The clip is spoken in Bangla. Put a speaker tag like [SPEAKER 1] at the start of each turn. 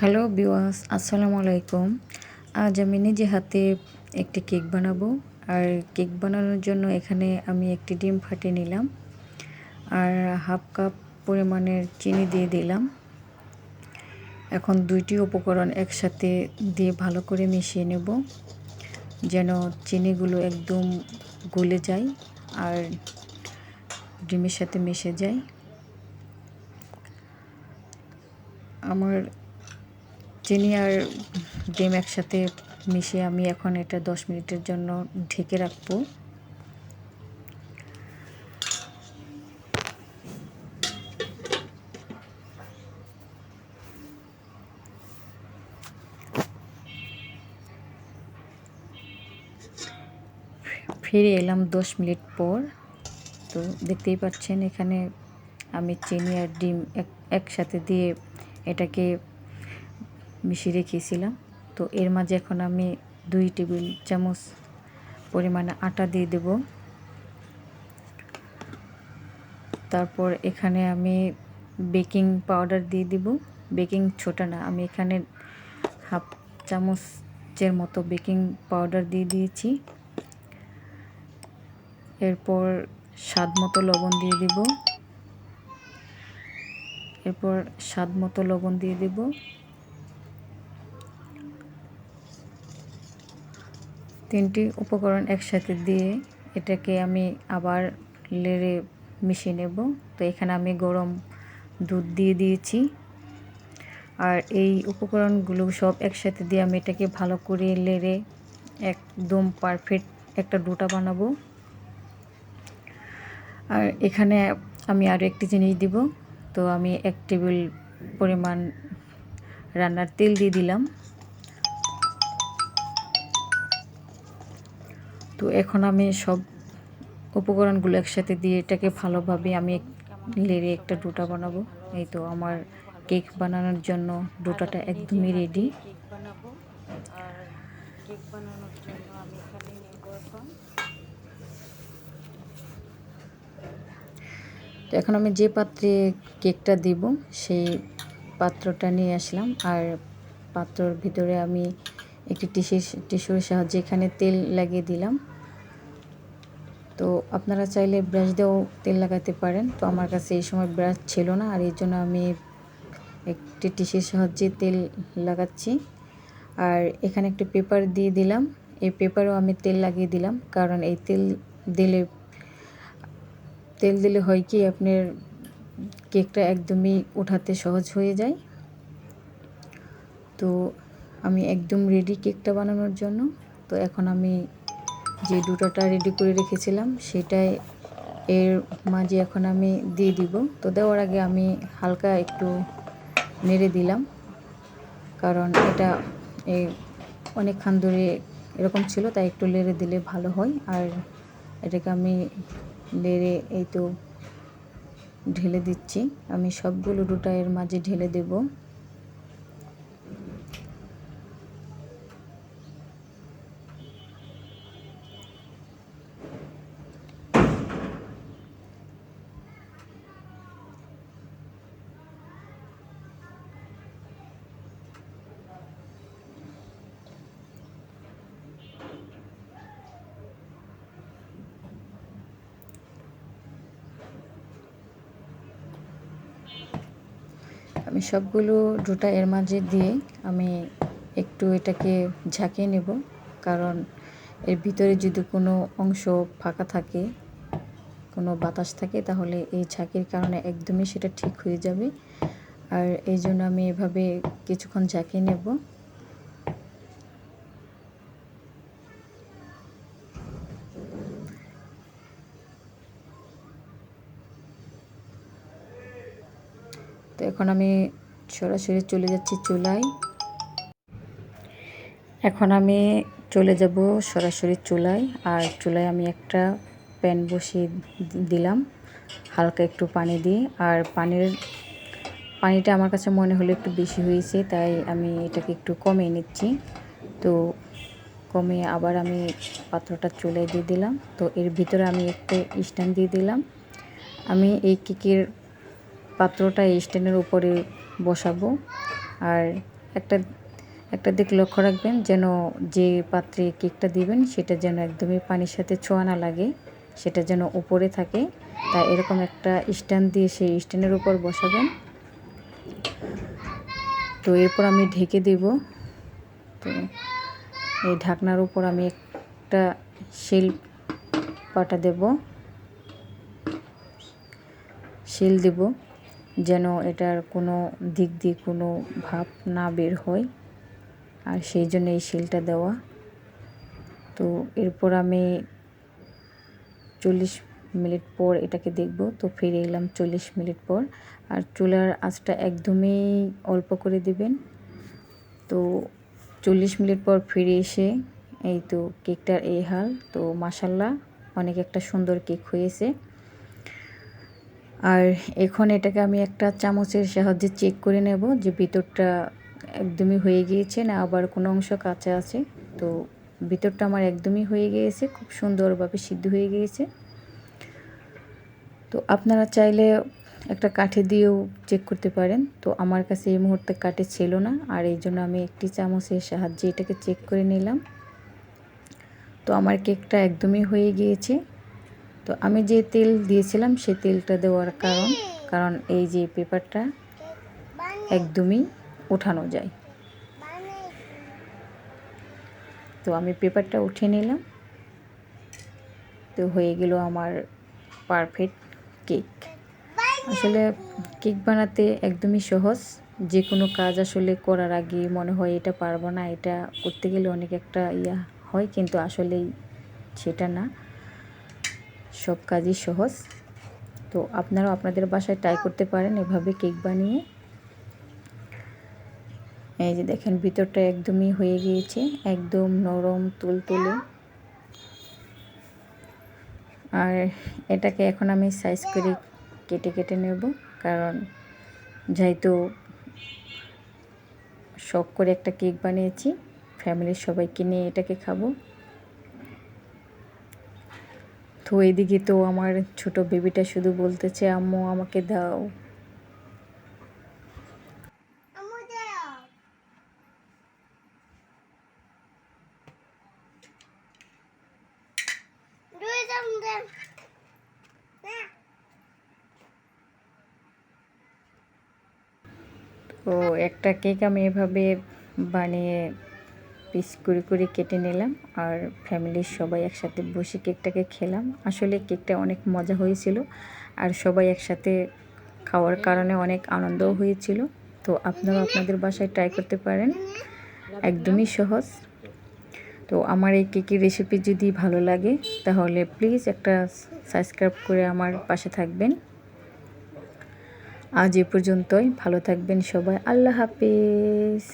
[SPEAKER 1] হ্যালো বিওয়াস আসসালামু আলাইকুম। আজ আমি নিজে হাতে একটি কেক বানাবো। আর কেক বানানোর জন্য এখানে আমি একটি ডিম ফাটিয়ে নিলাম। আর হাফ কাপ পরিমাণের চিনি দিয়ে দিলাম। এখন দুইটি উপকরণ একসাথে দিয়ে ভালো করে মিশিয়ে নেব, যেন চিনিগুলো একদম গলে যায় আর ডিমের সাথে মিশে যায়। আমার চিনি আর ডিম একসাথে মিশিয়ে আমি এখন এটা দশ মিনিটের জন্য ঢেকে রাখব। ফিরে এলাম দশ মিনিট পর। তো দেখতেই পাচ্ছেন এখানে আমি চিনি আর ডিম এক, একসাথে দিয়ে এটাকে মিশিয়ে রেখেছিলাম। তো এর মাঝে এখন আমি দুই টেবিল চামচ পরিমাণে আটা দিয়ে দেব। তারপর এখানে আমি বেকিং পাউডার দিয়ে দিব। বেকিং ছোটা না, আমি এখানে হাফ চামচের মতো বেকিং পাউডার দিয়ে দিয়েছি। এরপর স্বাদ মতো লবণ দিয়ে দিব। এরপর স্বাদ মতো লবণ দিয়ে দেব। তিনটি উপকরণ একসাথে দিয়ে এটাকে আমি আবার লেড়ে মিশিয়ে নেব। তো এখানে আমি গরম দুধ দিয়ে দিয়েছি। আর এই উপকরণগুলো সব একসাথে দিয়ে আমি এটাকে ভালো করে লেড়ে একদম পারফেক্ট একটা ডোটা বানাবো। আর এখানে আমি আরও একটি জিনিস দিব। তো আমি এক টেবিল পরিমাণ রান্নার তেল দিয়ে দিলাম। তো এখন আমি সব উপকরণগুলো একসাথে দিয়ে এটাকে ভালোভাবে আমি লেড়ে একটা ডোটা বানাবো। এই তো আমার কেক বানানোর জন্য ডোটাটা একদমই রেডি
[SPEAKER 2] এখন
[SPEAKER 1] তো এখন আমি যে পাত্রে কেকটা দিব, সেই পাত্রটা নিয়ে আসলাম। আর পাত্রর ভিতরে আমি একটি টিসির, টিস্যুর সাহায্যে এখানে তেল লাগিয়ে দিলাম। তো আপনারা চাইলে ব্রাশ দিয়েও তেল লাগাতে পারেন। তো আমার কাছে এই সময় ব্রাশ ছিল না, আর এই জন্য আমি একটি টিসির সাহায্যে তেল লাগাচ্ছি। আর এখানে একটি পেপার দিয়ে দিলাম। এই পেপারও আমি তেল লাগিয়ে দিলাম, কারণ এই তেল দিলে তেল দিলে হয় কি, আপনার কেকটা একদমই ওঠাতে সহজ হয়ে যায়। তো আমি একদম রেডি কেকটা বানানোর জন্য। তো এখন আমি যে দুটোটা রেডি করে রেখেছিলাম, সেটাই এর মাঝে এখন আমি দিয়ে দিব। তো দেওয়ার আগে আমি হালকা একটু নেড়ে দিলাম, কারণ এটা এই অনেকক্ষণ ধরে এরকম ছিল, তাই একটু লেড়ে দিলে ভালো হয়। আর এটাকে আমি লেড়ে এই তো ঢেলে দিচ্ছি। আমি সবগুলো ডোটা এর মাঝে ঢেলে দেবো। আমি সবগুলো ডোটা এর মাঝে দিয়ে আমি একটু এটাকে ঝাঁকিয়ে নেব। কারণ এর ভিতরে যদি কোনো অংশ ফাঁকা থাকে, কোনো বাতাস থাকে, তাহলে এই ঝাঁকির কারণে একদমই সেটা ঠিক হয়ে যাবে। আর এই জন্য আমি এভাবে কিছুক্ষণ ঝাঁকিয়ে নেব। তো এখন আমি সরাসরি চলে যাচ্ছি চুলায়। এখন আমি চলে যাব সরাসরি চুলায়। আর চুলায় আমি একটা প্যান বসিয়ে দিলাম, হালকা একটু পানি দিয়ে। আর পানির, পানিটা আমার কাছে মনে হলো একটু বেশি হয়েছে, তাই আমি এটাকে একটু কমিয়ে নিচ্ছি। তো কমিয়ে আবার আমি পাত্রটা চুলায় দিয়ে দিলাম। তো এর ভিতরে আমি একটা স্ট্যান্ড দিয়ে দিলাম। আমি এই কেকের পাত্রটা এই স্ট্যান্ডের উপরে বসাবো। আর একটা একটা দিক লক্ষ্য রাখবেন, যেন যে পাত্রে কেকটা দিবেন, সেটা যেন একদমই পানির সাথে ছোঁয়া না লাগে, সেটা যেন উপরে থাকে। তা এরকম একটা স্ট্যান্ড দিয়ে সেই স্ট্যান্ডের উপর বসাবেন। তো এরপর আমি ঢেকে দেব। তো এই ঢাকনার উপর আমি একটা শিল পাটা দেব। শিল দেব। যেন এটার কোনো দিক দিয়ে কোনো ভাব না বের হয়। আর সেই জন্য এই শিলটা দেওয়া। তো এরপর আমি চল্লিশ মিনিট পর এটাকে দেখব। তো ফিরে এলাম চল্লিশ মিনিট পর। আর চুলার আঁচটা একদমই অল্প করে দিবেন। তো চল্লিশ মিনিট পর ফিরে এসে এই তো কেকটার এই হাল। তো মাসাল্লাহ অনেক একটা সুন্দর কেক হয়েছে। আর এখন এটাকে আমি একটা চামচের সাহায্যে চেক করে নেব যে ভিতরটা একদমই হয়ে গিয়েছে না আবার কোনো অংশ কাঁচা আছে। তো ভিতরটা আমার একদমই হয়ে গিয়েছে, খুব সুন্দরভাবে সিদ্ধ হয়ে গিয়েছে। তো আপনারা চাইলে একটা কাঠি দিয়েও চেক করতে পারেন। তো আমার কাছে এই মুহূর্তে কাঠি ছিল না, আর এই জন্য আমি একটি চামচের সাহায্যে এটাকে চেক করে নিলাম। তো আমার কেকটা একদমই হয়ে গিয়েছে। তো আমি যে তেল দিয়েছিলাম সেই তেলটা দেওয়ার কারণ কারণ এই যে পেপারটা একদমই ওঠানো যায়। তো আমি পেপারটা উঠে নিলাম। তো হয়ে গেল আমার পারফেক্ট কেক। আসলে কেক বানাতে একদমই সহজ। যে কোনো কাজ আসলে করার আগে মনে হয় এটা পারব না, এটা করতে গেলে অনেক একটা ইয়া হয়, কিন্তু আসলেই সেটা না। সব কাজই সহজ। তো আপনারাও আপনাদের বাসায় ট্রাই করতে পারেন এভাবে কেক বানিয়ে। এই যে দেখেন, ভিতরটা একদমই হয়ে গিয়েছে, একদম নরম তুলতুলে আর এটাকে এখন আমি সাইজ করে কেটে কেটে নেব, কারণ যেহেতু শখ করে একটা কেক বানিয়েছি ফ্যামিলির সবাইকে নিয়ে এটাকে খাব। তো এইদিকে তো আমার ছোট বেবিটা শুধু বলতেছে আম্মু আমাকে দাও। তো একটা কেক আমি এভাবে বানিয়ে পিস করে করে কেটে নিলাম আর ফ্যামিলির সবাই একসাথে বসে কেকটাকে খেলাম। আসলে কেকটা অনেক মজা হয়েছিল আর সবাই একসাথে খাওয়ার কারণে অনেক আনন্দও হয়েছিল। তো আপনারা আপনাদের বাসায় ট্রাই করতে পারেন, একদমই সহজ। তো আমার এই কেকের রেসিপি যদি ভালো লাগে, তাহলে প্লিজ একটা সাবস্ক্রাইব করে আমার পাশে থাকবেন। আজ এ পর্যন্তই, ভালো থাকবেন সবাই, আল্লাহ হাফিজ।